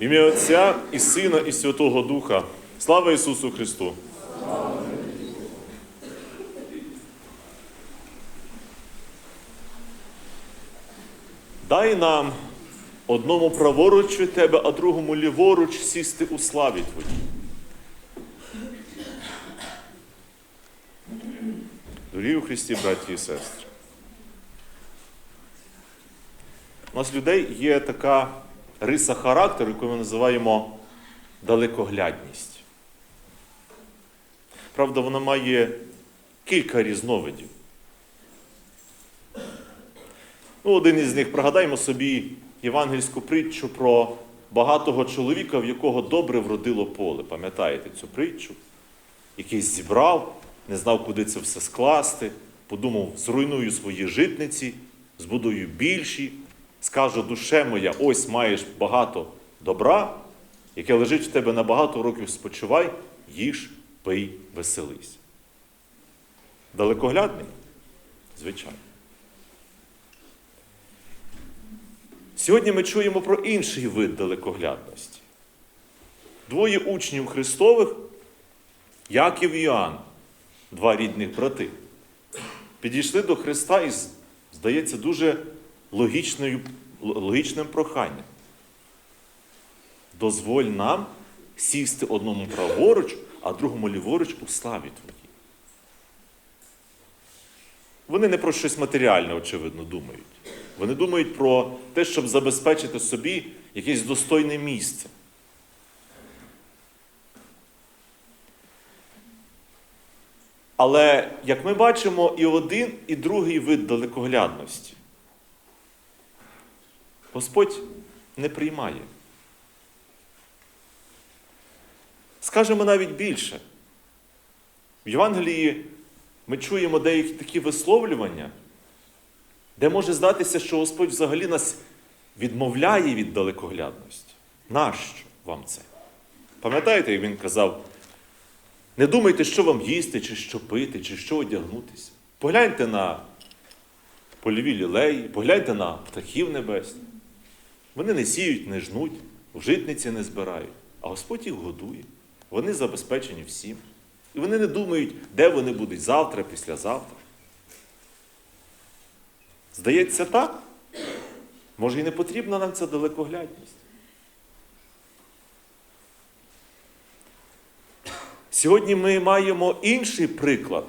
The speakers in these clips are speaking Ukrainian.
В ім'я Отця і Сина, і Святого Духа. Слава Ісусу Христу! Дай нам одному праворуч від тебе, а другому ліворуч сісти у славі Твоїй. Дорогі у Христі, браті і сестри. У нас людей є така риса характеру, яку ми називаємо далекоглядність. Правда, вона має кілька різновидів. Ну, один із них пригадаємо собі євангельську притчу про багатого чоловіка, в якого добре вродило поле. Пам'ятаєте цю притчу? Який зібрав, не знав, куди це все скласти, подумав, зруйную свої житниці, збудую більші, скажу, душе моя, ось маєш багато добра, яке лежить в тебе на багато років спочивай, їж, пий, веселись. Далекоглядний? Звичайно. Сьогодні ми чуємо про інший вид далекоглядності. Двоє учнів Христових, Яків і Іоанн, два рідних брати, підійшли до Христа із, здається, дуже логічною, логічним проханням. Дозволь нам сісти одному праворуч, а другому ліворуч у славі Твоїй. Вони не про щось матеріальне, очевидно, думають. Вони думають про те, щоб забезпечити собі якесь достойне місце. Але, як ми бачимо, і один, і другий вид далекоглядності. Господь не приймає. Скажемо навіть більше. В Євангелії ми чуємо деякі такі висловлювання, де може здатися, що Господь взагалі нас відмовляє від далекоглядності. Нащо вам це? Пам'ятаєте, як він казав, не думайте, що вам їсти, чи що пити, чи що одягнутися. Погляньте на польові лілеї, погляньте на птахів небесних. Вони не сіють, не жнуть, в житниці не збирають, а Господь їх годує. Вони забезпечені всім. І вони не думають, де вони будуть завтра, післязавтра. Здається, так? Може, і не потрібна нам ця далекоглядність. Сьогодні ми маємо інший приклад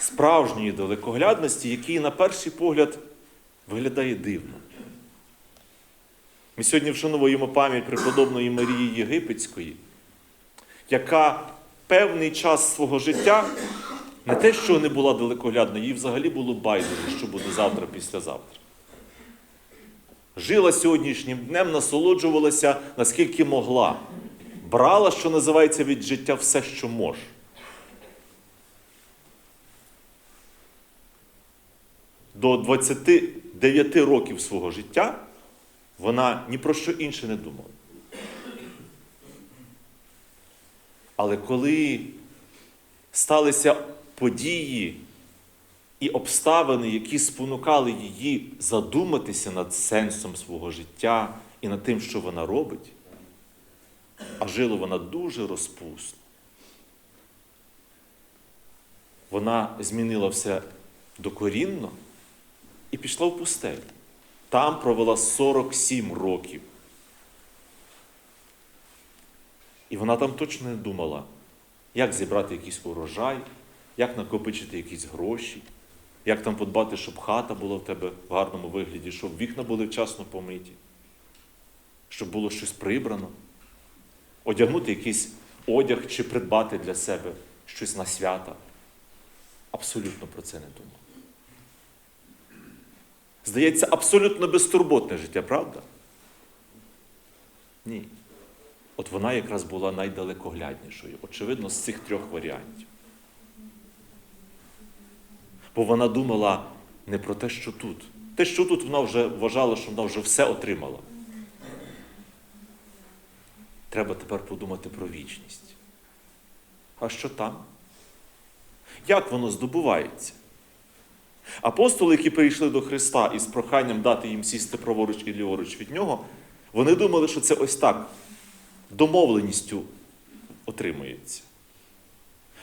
справжньої далекоглядності, який, на перший погляд, виглядає дивно. Ми сьогодні вшановуємо пам'ять преподобної Марії Єгипетської, яка певний час свого життя не те, що не була далекоглядна, їй взагалі було байдуже, що буде завтра, післязавтра. Жила сьогоднішнім днем, насолоджувалася наскільки могла. Брала, що називається від життя все, що може. До 29 років свого життя вона ні про що інше не думала. Але коли сталися події і обставини, які спонукали її задуматися над сенсом свого життя і над тим, що вона робить, а жила вона дуже розпусно. Вона змінила все докорінно і пішла в пустелю. Там провела 47 років. І вона там точно не думала, як зібрати якийсь урожай, як накопичити якісь гроші, як там подбати, щоб хата була в тебе в гарному вигляді, щоб вікна були вчасно помиті, щоб було щось прибрано, одягнути якийсь одяг чи придбати для себе щось на свята. Абсолютно про це не думала. Здається, абсолютно безтурботне життя, правда? Ні. От вона якраз була найдалекогляднішою, очевидно, з цих трьох варіантів. Бо вона думала не про те, що тут. Те, що тут вона вже вважала, що вона вже все отримала. Треба тепер подумати про вічність. А що там? Як воно здобувається? Апостоли, які прийшли до Христа із проханням дати їм сісти праворуч і ліворуч від нього, Вони думали, що це ось так, домовленістю отримується.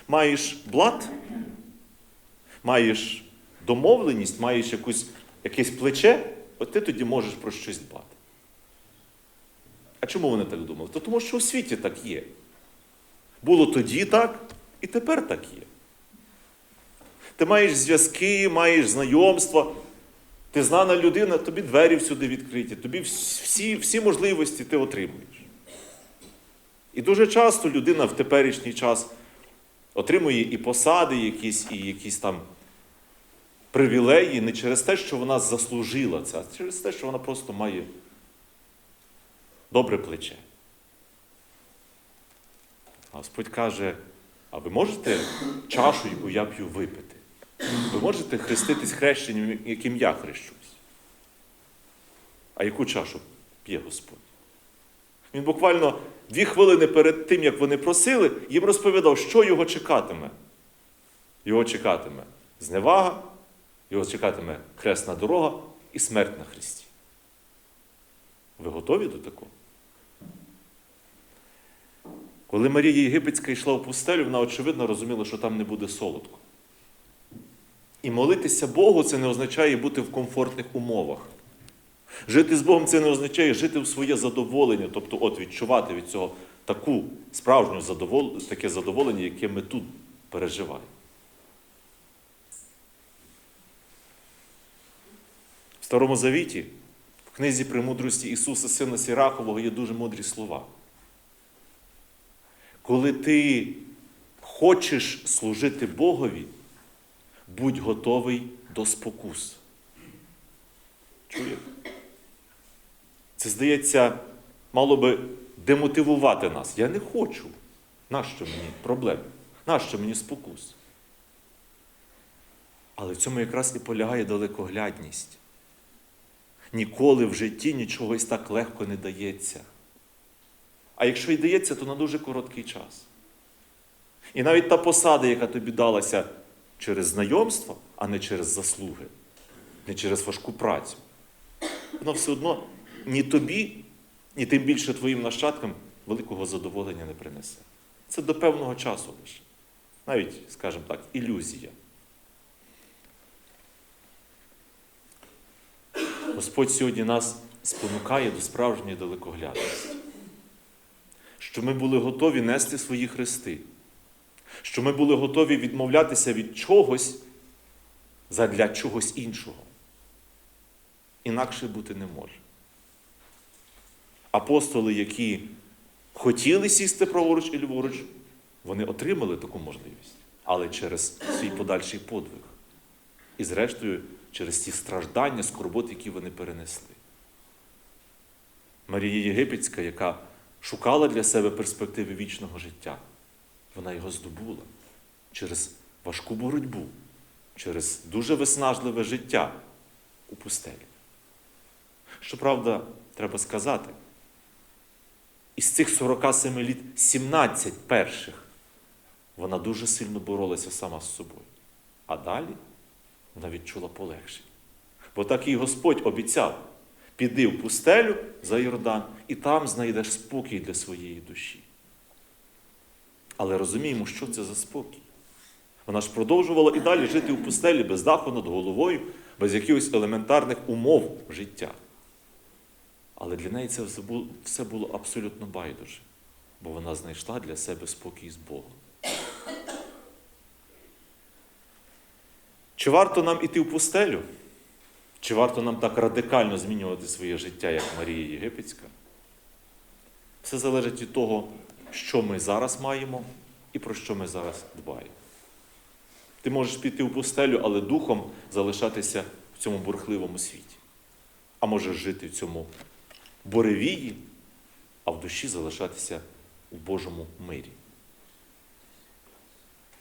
Маєш блат, маєш домовленість, маєш якусь, якесь плече, от ти тоді можеш про щось дбати. А чому вони так думали? То тому що у світі так є. Було тоді так, і тепер так є. Ти маєш зв'язки, маєш знайомства, ти знана людина, тобі двері всюди відкриті, тобі всі, всі можливості ти отримуєш. І дуже часто людина в теперішній час отримує і посади, якісь, і якісь там привілеї не через те, що вона заслужила це, а через те, що вона просто має добре плече. Господь каже: а ви можете чашу, яку я п'ю, випити? Ви можете хреститись хрещенням, яким я хрещусь? А яку чашу п'є Господь? Він буквально дві хвилини перед тим, як вони просили, їм розповідав, що його чекатиме. Його чекатиме зневага, його чекатиме хресна дорога і смерть на Христі. Ви готові до такого? Коли Марія Єгипетська йшла в пустелю, вона очевидно розуміла, що там не буде солодко. І молитися Богу це не означає бути в комфортних умовах. Жити з Богом це не означає жити в своє задоволення, тобто от відчувати від цього таку справжню задовол... таке задоволення, яке ми тут переживаємо. В Старому Завіті, в книзі Премудрості Ісуса Сина Сірахового є дуже мудрі слова. Коли ти хочеш служити Богові, будь готовий до спокус. Чуєте? Це, здається, мало би демотивувати нас. Я не хочу. Нащо мені проблем? Нащо мені спокус? Але в цьому якраз і полягає далекоглядність. Ніколи в житті нічого ось так легко не дається. А якщо й дається, то на дуже короткий час. І навіть та посада, яка тобі далася через знайомство, а не через заслуги, не через важку працю, вона все одно ні тобі, ні тим більше твоїм нащадкам великого задоволення не принесе. Це до певного часу лише. Навіть, скажімо так, ілюзія. Господь сьогодні нас спонукає до справжньої далекоглядності. Що ми були готові нести свої хрести, що ми були готові відмовлятися від чогось задля чогось іншого. Інакше бути не може. Апостоли, які хотіли сісти праворуч і ліворуч, вони отримали таку можливість, але через свій подальший подвиг. І, зрештою, через ті страждання, скорботи, які вони перенесли. Марія Єгипетська, яка шукала для себе перспективи вічного життя, вона його здобула через важку боротьбу, через дуже виснажливе життя у пустелі. Щоправда, треба сказати, із цих 47 літ 17 перших вона дуже сильно боролася сама з собою. А далі вона відчула полегшення. Бо так і Господь обіцяв: піди в пустелю за Йордан, і там знайдеш спокій для своєї душі. Але розуміємо, що це за спокій. Вона ж продовжувала і далі жити у пустелі без даху над головою, без якихось елементарних умов життя. Але для неї це все було абсолютно байдуже, бо вона знайшла для себе спокій з Богом. Чи варто нам іти в пустелю? Чи варто нам так радикально змінювати своє життя, як Марія Єгипетська? Все залежить від того, що ми зараз маємо і про що ми зараз дбаємо. Ти можеш піти в пустелю, але духом залишатися в цьому бурхливому світі. А можеш жити в цьому буревії, а в душі залишатися у Божому мирі.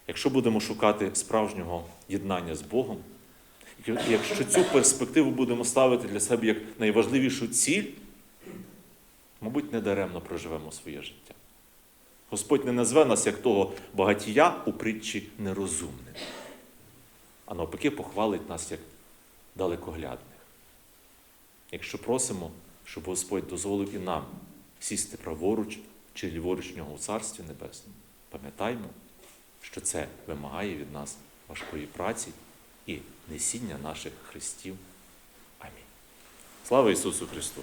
Якщо будемо шукати справжнього єднання з Богом, якщо цю перспективу будемо ставити для себе як найважливішу ціль, мабуть, недаремно проживемо своє життя. Господь не назве нас як того багатія у притчі нерозумним, а навпаки, похвалить нас як далекоглядних. Якщо просимо щоб Господь дозволив і нам сісти праворуч чи ліворуч нього у Царстві Небесному. Пам'ятаймо, що це вимагає від нас важкої праці і несіння наших хрестів. Амінь. Слава Ісусу Христу!